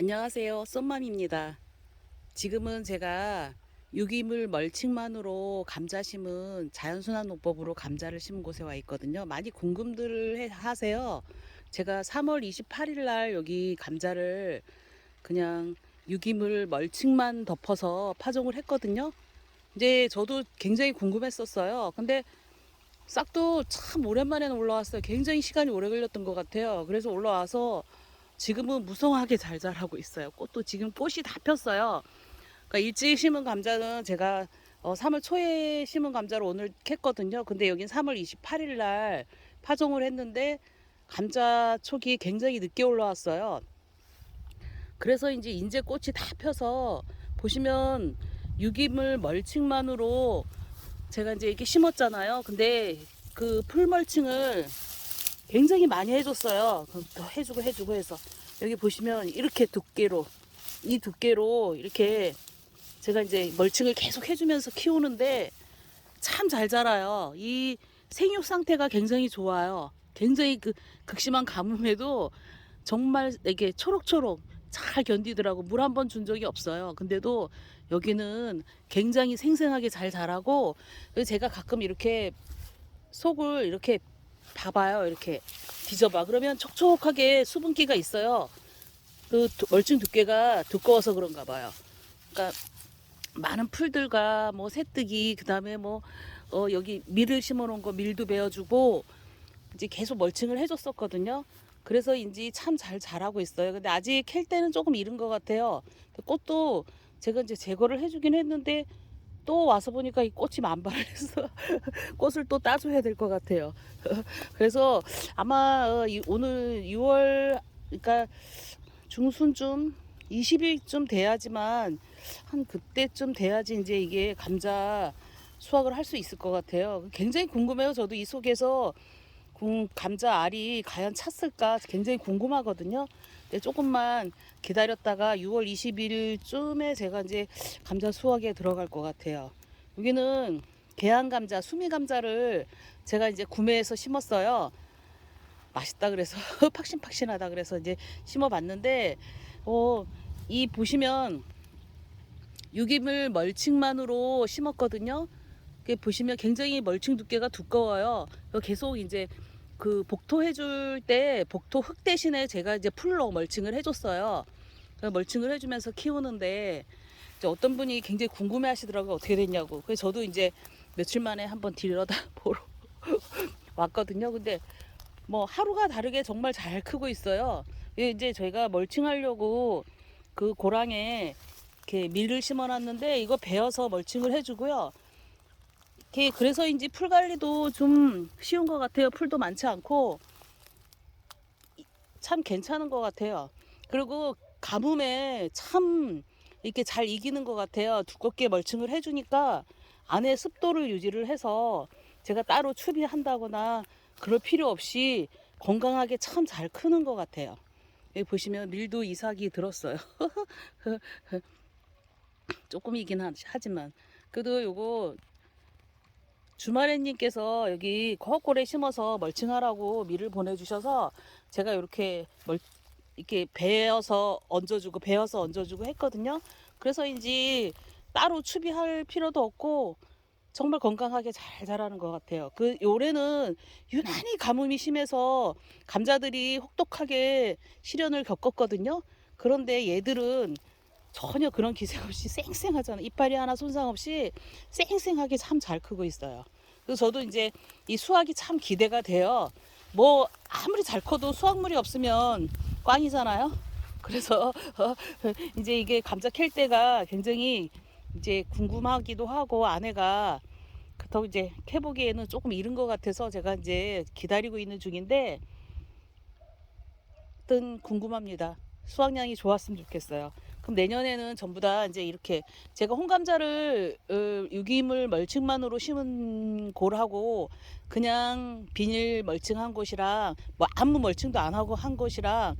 안녕하세요. 썸맘입니다. 지금은 제가 유기물 멀칭만으로 감자 심은 자연순환 농법으로 감자를 심은 곳에 와 있거든요. 많이 궁금들을 해- 하세요. 제가 3월 28일 날 여기 감자를 그냥 유기물 멀칭만 덮어서 파종을 했거든요. 이제 저도 굉장히 궁금했었어요. 근데 싹도 참 오랜만에 올라왔어요. 굉장히 시간이 오래 걸렸던 것 같아요. 그래서 올라와서 지금은 무성하게 잘 자라고 있어요. 꽃도 지금 꽃이 다 폈어요. 그러니까 일찍 심은 감자는 제가 어, 3월 초에 심은 감자를 오늘 캤거든요. 근데 여긴 3월 28일 날 파종을 했는데 감자 촉이 굉장히 늦게 올라왔어요. 그래서 이제 인제 꽃이 다 펴서 보시면 유기물 멀칭만으로 제가 이제 이렇게 심었잖아요. 근데 그 풀 멀칭을 굉장히 많이 해줬어요. 더 해주고 해주고 해서 여기 보시면 이렇게 두께로 이 두께로 이렇게 제가 이제 멀칭을 계속 해주면서 키우는데 참 잘 자라요. 이 생육 상태가 굉장히 좋아요. 굉장히 그 극심한 가뭄에도 정말 이게 초록초록 잘 견디더라고. 물 한 번 준 적이 없어요. 근데도 여기는 굉장히 생생하게 잘 자라고 제가 가끔 이렇게 속을 이렇게 봐봐요. 이렇게 뒤져봐. 그러면 촉촉하게 수분기가 있어요. 그 두- 멀칭 두께가 두꺼워서 그런가 봐요. 그러니까 많은 풀들과 뭐 새뜨기 그다음에 뭐 어, 여기 밀을 심어놓은 거 밀도 베어주고 이제 계속 멀칭을 해줬었거든요. 그래서인지 참 잘 자라고 있어요. 근데 아직 캘 때는 조금 이른 것 같아요. 꽃도 제가 이제 제거를 해주긴 했는데 또 와서 보니까 이 꽃이 만발을 해서 꽃을 또 따줘야 될 것 같아요. 그래서 아마 어, 이- 오늘 6월 그러니까 중순쯤 20일쯤 돼야지만 한 그때쯤 돼야지 이제 이게 감자 수확을 할 수 있을 것 같아요. 굉장히 궁금해요. 저도 이 속에서 군- 감자 알이 과연 찼을까 굉장히 궁금하거든요. 조금만 기다렸다가 6월 20일쯤에 제가 이제 감자 수확에 들어갈 것 같아요. 여기는 계양 감자, 수미 감자를 제가 이제 구매해서 심었어요. 맛있다 그래서 팍신팍신하다 그래서 이제 심어봤는데 어, 이 보시면 유기물 멀칭만으로 심었거든요. 그 보시면 굉장히 멀칭 두께가 두꺼워요. 계속 이제 그 복토 해줄 때 복토 흙 대신에 제가 이제 풀로 멀칭을 해줬어요. 멀칭을 해주면서 키우는데 어떤 분이 굉장히 궁금해 하시더라고요. 어떻게 됐냐고. 그래서 저도 이제 며칠 만에 한번 들여다 보러 왔거든요. 근데 뭐 하루가 다르게 정말 잘 크고 있어요. 이제 저희가 멀칭하려고 그 고랑에 이렇게 밀을 심어놨는데 이거 베어서 멀칭을 해주고요. 이렇게 그래서인지 풀 관리도 좀 쉬운 것 같아요. 풀도 많지 않고 이- 참 괜찮은 것 같아요. 그리고 가뭄에 참 이렇게 잘 이기는 것 같아요. 두껍게 멀칭을 해주니까 안에 습도를 유지를 해서 제가 따로 추비한다거나 그럴 필요 없이 건강하게 참 잘 크는 것 같아요. 여기 보시면 밀도 이삭이 들었어요. 조금이긴 하- 하지만 그래도 요거 주말에님께서 여기 거꾸에 심어서 멀칭하라고 밀을 보내주셔서 제가 이렇게 멀 이렇게 베어서 얹어주고 베어서 얹어주고 했거든요. 그래서인지 따로 추비할 필요도 없고 정말 건강하게 잘 자라는 것 같아요. 그 올해는 유난히 가뭄이 심해서 감자들이 혹독하게 시련을 겪었거든요. 그런데 얘들은 전혀 그런 기색 없이 쌩쌩하잖아요. 이빨이 하나 손상 없이 쌩쌩하게 참 잘 크고 있어요. 그래서 저도 이제 이 수확이 참 기대가 돼요. 뭐 아무리 잘 커도 수확물이 없으면 꽝이잖아요. 그래서 어, 이제 이게 감자 캘 때가 굉장히 이제 궁금하기도 하고 아내가 그렇다고 이제 캐보기에는 조금 이른 것 같아서 제가 이제 기다리고 있는 중인데 하여튼 궁금합니다. 수확량이 좋았으면 좋겠어요. 그럼 내년에는 전부 다 이제 이렇게 제가 홍감자를 어, 유기물 멀칭만으로 심은 골하고 그냥 비닐 멀칭한 곳이랑 뭐 아무 멀칭도 안 하고 한 곳이랑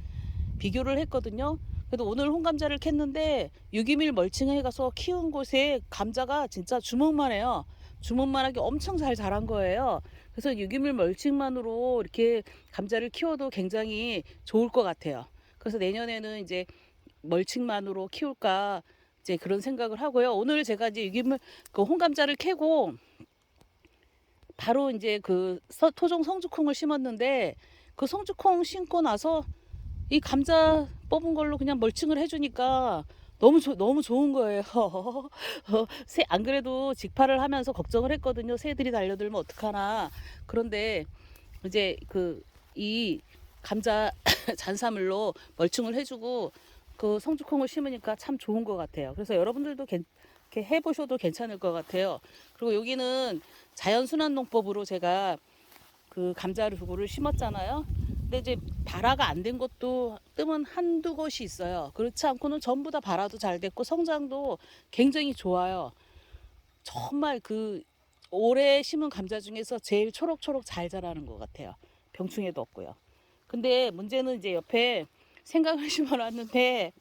비교를 했거든요. 그래도 오늘 홍감자를 캤는데 유기물 멀칭해 가서 키운 곳에 감자가 진짜 주먹만 해요. 주먹만 하게 엄청 잘 자란 거예요. 그래서 유기물 멀칭만으로 이렇게 감자를 키워도 굉장히 좋을 것 같아요. 그래서 내년에는 이제 멀칭만으로 키울까 이제 그런 생각을 하고요. 오늘 제가 이제 유기물 그 홍감자를 캐고 바로 이제 그 서- 토종 성주콩을 심었는데 그 성주콩 심고 나서 이 감자 뽑은 걸로 그냥 멀칭을 해주니까 너무 조, 너무 좋은 거예요. 새, 안 그래도 직파를 하면서 걱정을 했거든요. 새들이 달려들면 어떡하나. 그런데 이제 그 이 감자 잔사물로 멀칭을 해주고 그 성주콩을 심으니까 참 좋은 것 같아요. 그래서 여러분들도 괜- 이렇게 해보셔도 괜찮을 것 같아요. 그리고 여기는 자연순환 농법으로 제가 그 감자를 두고를 심었잖아요. 근데 이제 발화가 안 된 것도 뜸은 한두 곳이 있어요. 그렇지 않고는 전부 다 발화도 잘 됐고 성장도 굉장히 좋아요. 정말 그 올해 심은 감자 중에서 제일 초록초록 잘 자라는 것 같아요. 병충해도 없고요. 근데 문제는 이제 옆에 생강을 심어놨는데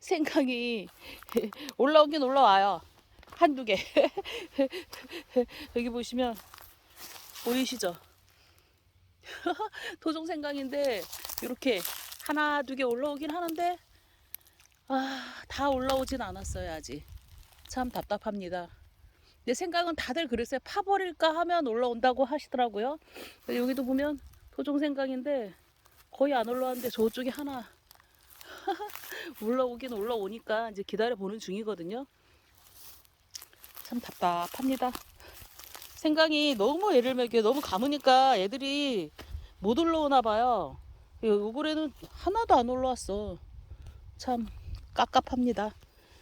생강이 올라오긴 올라와요. 한두 개. 여기 보시면 보이시죠? 토종 생강인데 이렇게 하나 두 개 올라오긴 하는데 아, 다 올라오진 않았어요 아직. 참 답답합니다. 근데 생강은 다들 그랬어요. 파버릴까 하면 올라온다고 하시더라고요. 여기도 보면 토종 생강인데 거의 안 올라왔는데 저쪽에 하나 올라오긴 올라오니까 이제 기다려 보는 중이거든요. 참 답답합니다. 생강이 너무 애를 먹여 너무 감으니까 애들이 못 올라오나 봐요. 요번에는 하나도 안 올라왔어. 참 깝깝합니다.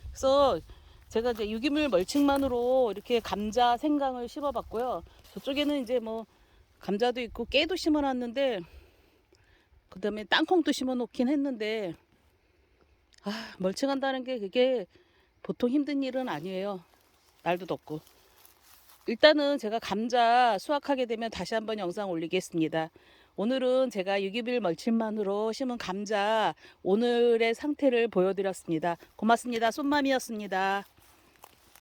그래서 제가 이제 유기물 멀칭만으로 이렇게 감자 생강을 심어봤고요. 저쪽에는 이제 뭐 감자도 있고 깨도 심어놨는데 그 다음에 땅콩도 심어 놓긴 했는데 아 멀칭한다는 게 그게 보통 힘든 일은 아니에요. 날도 덥고. 일단은 제가 감자 수확하게 되면 다시 한번 영상 올리겠습니다. 오늘은 제가 유기bil 멀칭만으로 심은 감자 오늘의 상태를 보여드렸습니다. 고맙습니다. 손맘이었습니다.